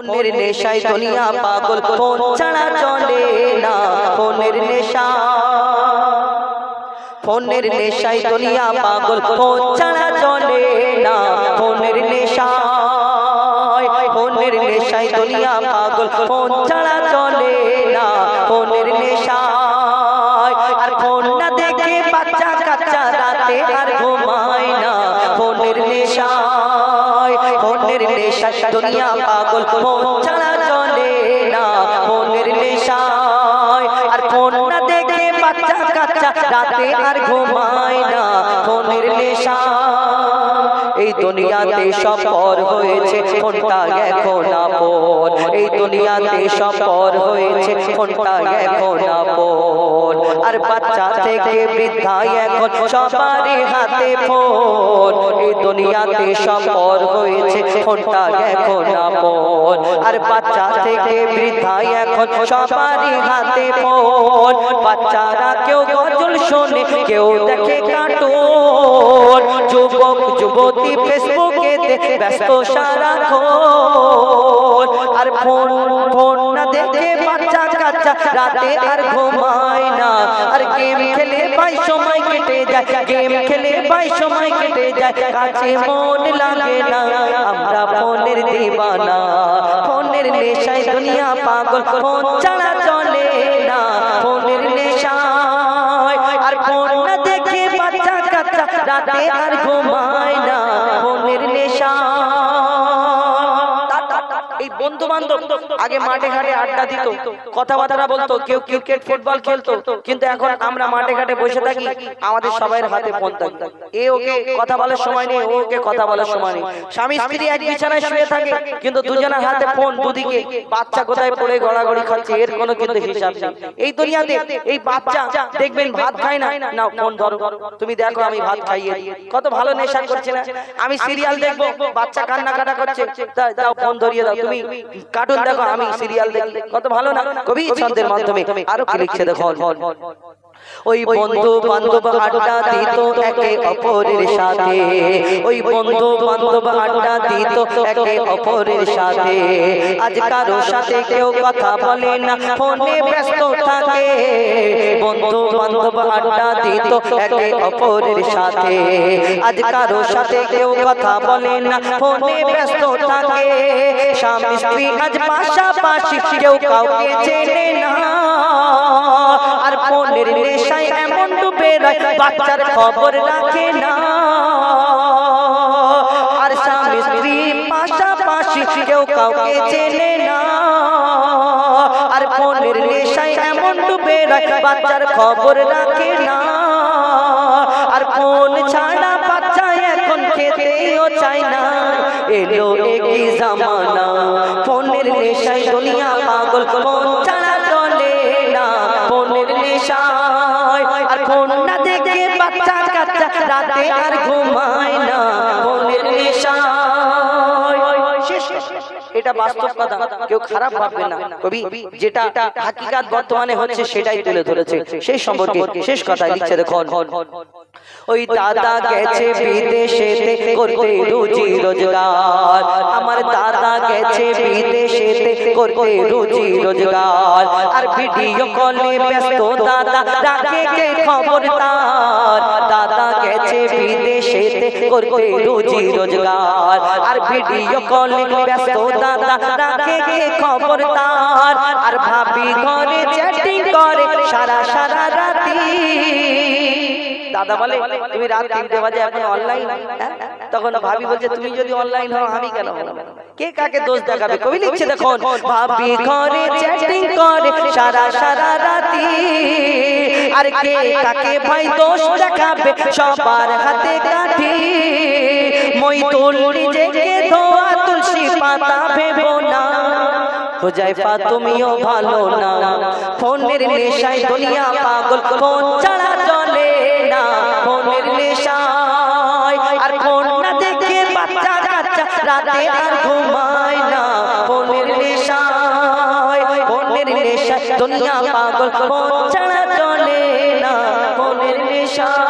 ফোনের নেশায় দুনিয়া পাগল ফোন ছাড়া চলে না ফোনের নেশা। ফোনের নেশায় দুনিয়া পাগল ফোন ছাড়া চলে না ফোনের নেশায়। ফোনের নেশায় দুনিয়া পাগল ফোন ছাড়া ফোনের নেশায় দুনিয়া পাগল ফোন ছাড়া চলে না। ফোনের নেশায় আর ফোন না দেখে বাচ্চা কাচ্চা রাতে আর ঘুমায় না। নেশা এই দুনিয়াতে সব পর হয়েছে ফোনটা এখন আপন এই দুনিয়াতে সব পর হয়েছে ফোনটা এখন আপন আর বাচ্চা থেকে বৃদ্ধা এখন সবারই হাতে ফোন। দুনিয়াতে সব পর হয়েছে ফোনটা এখন আপন। আর বাচ্চা থেকে বৃদ্ধা এখন সবারই হাতে ফোন। বাচ্চারা কেউ গজল শোনে কেউ দেখে কার্টুন যুবক যুবতী ফেসবুকে ব্যস্ত সারাক্ষণ। আর ফোন ফোন না দেখে বাচ্চা কাচ্চা রাতে আর ঘুমায় যায় গেম খেলে ভাই সময় কেটে যায়। কাছে মন লাগে না, আমরা ফোনের দিবানা। ফোনের নেশায় দুনিয়া পাগল, ফোন ছাড়া চলে না। ফোনের নেশায় আর ফোন না দেখে বাচ্চা কাচ্চা, রাতে আর ঘুমায় না। এই বন্ধু বান্ধব আগে মাঠে ঘাটে আড্ডা দিত, কথাবার্তা বলতো, কেউ ক্রিকেট ফুটবল খেলতো, কিন্তু এখন আমরা মাঠে ঘাটে বসে থাকি, আমাদের সবাই হাতে ফোন থাকে এ ওকে কথা বলার সময় নেই, ও ওকে কথা বলার সময় নেই। স্বামী স্ত্রী এক বিছানায় শুয়ে থাকে, কিন্তু দুজনের হাতে ফোন দুদিকে, বাচ্চা কোথায় পড়ে, গড়াগড়ি খাচ্ছে, এর কোনো কিন্তু হিসাব নেই। এই দুনিয়াতে এই বাচ্চা দেখবেন ভাত খায় না না ফোন ধরো। তুমি দেখো আমি ভাত খাইয়ে কত ভালো নেশা করছে না। আমি সিরিয়াল দেখব, বাচ্চা কান্না কাটা করছে, তা- দাও ফোন ধরিয়ে দাও। তুমি কার্টুন দেখো আমি সিরিয়াল দেখি। কত ভালো না? কবি ছন্দের মাধ্যমে আরও কি লিখছে দেখো। ওই বন্ধু বান্ধব আড্ডা দিত একে অপরের সাথে। ওই বন্ধু বান্ধব আড্ডা দিত একে অপরের সাথে। আজ কারও সাথে কেউ কথা বলে না ফোনে ব্যস্ত থাকে। বন্ধু বান্ধব আড্ডা দিত একে অপরের সাথে। আজ কারও সাথে কেউ কথা বলে না ফোনে ব্যস্ত থাকে। স্বামী স্ত্রী আজ পাশাপাশি কেউ কাউকে চেনে না। ফোনের নেশায় এমন ডুবে বাচ্চার খবর রাখে না। আর স্বামী স্ত্রী পাশাপাশি কেউ কাউকে চেনে না। আর ফোনের নেশায় এমন ডুবে বাচ্চার খবর রাখে না। আর ফোন ছাড়া বাচ্চা এখন খেতেও চায় না। এলো একই জামানা। ফোনের নেশায় দুনিয়া পাগল। রাতে আর ঘুমায় না। এটা বাস্তব কথা। কেউ খারাপ ভাববে না। কবি, যেটা হাকিকাত বর্তমানে হচ্ছে সেটাই তুলে ধরেছে। সেই সম্পর্কে শেষ কথা লিখছে, দেখুন। ওই দাদা গেছে বিদেশেতে করতে রুজি রোজগার। আমার দাদা গেছে বিদেশেতে করতে রুজি রোজগার। আর ভিডিও কলে ব্যস্ত দাদা, রাখে কে খবর তার? দাদা গেছে বিদেশেতে করতে রুজি রোজগার। আর ভিডিও কলে ব্যস্ত দাদা রাখে কে খবর তার। আর ভাবি ঘরে চ্যাটিং করে সারা সারা রাতি। দাদা বলে, তুমি রাত তিনটে বাজে এখন অনলাইন তখন ভাবি বলছে, তুমি যদি অনলাইন হও, আমি কেন কে কাকে দোষ দেখাবে? কবি লিখছে দেখুন, ভাবি ঘরে চ্যাটিং করে সারা সারা রাতি। আর কে কাকে ভাই দোষ দেখাবে সবার হাতে কাঠি? মই তুলনি নিজেকে ধোয়া তুলসী পাতা হুজাইফা তুমিও ভালো না। ফোনের নেশায় দুনিয়া পাগল, ফোন ছাড়া চলে না। ফোনের নেশায় আর ফোন না দেখে বাচ্চা কাচ্চা রাতে আর ঘুমায় না। ফোনের নেশায় ফোনের নেশায় দুনিয়া পাগল, ফোন ছাড়া চলে না। ফোনের নেশায়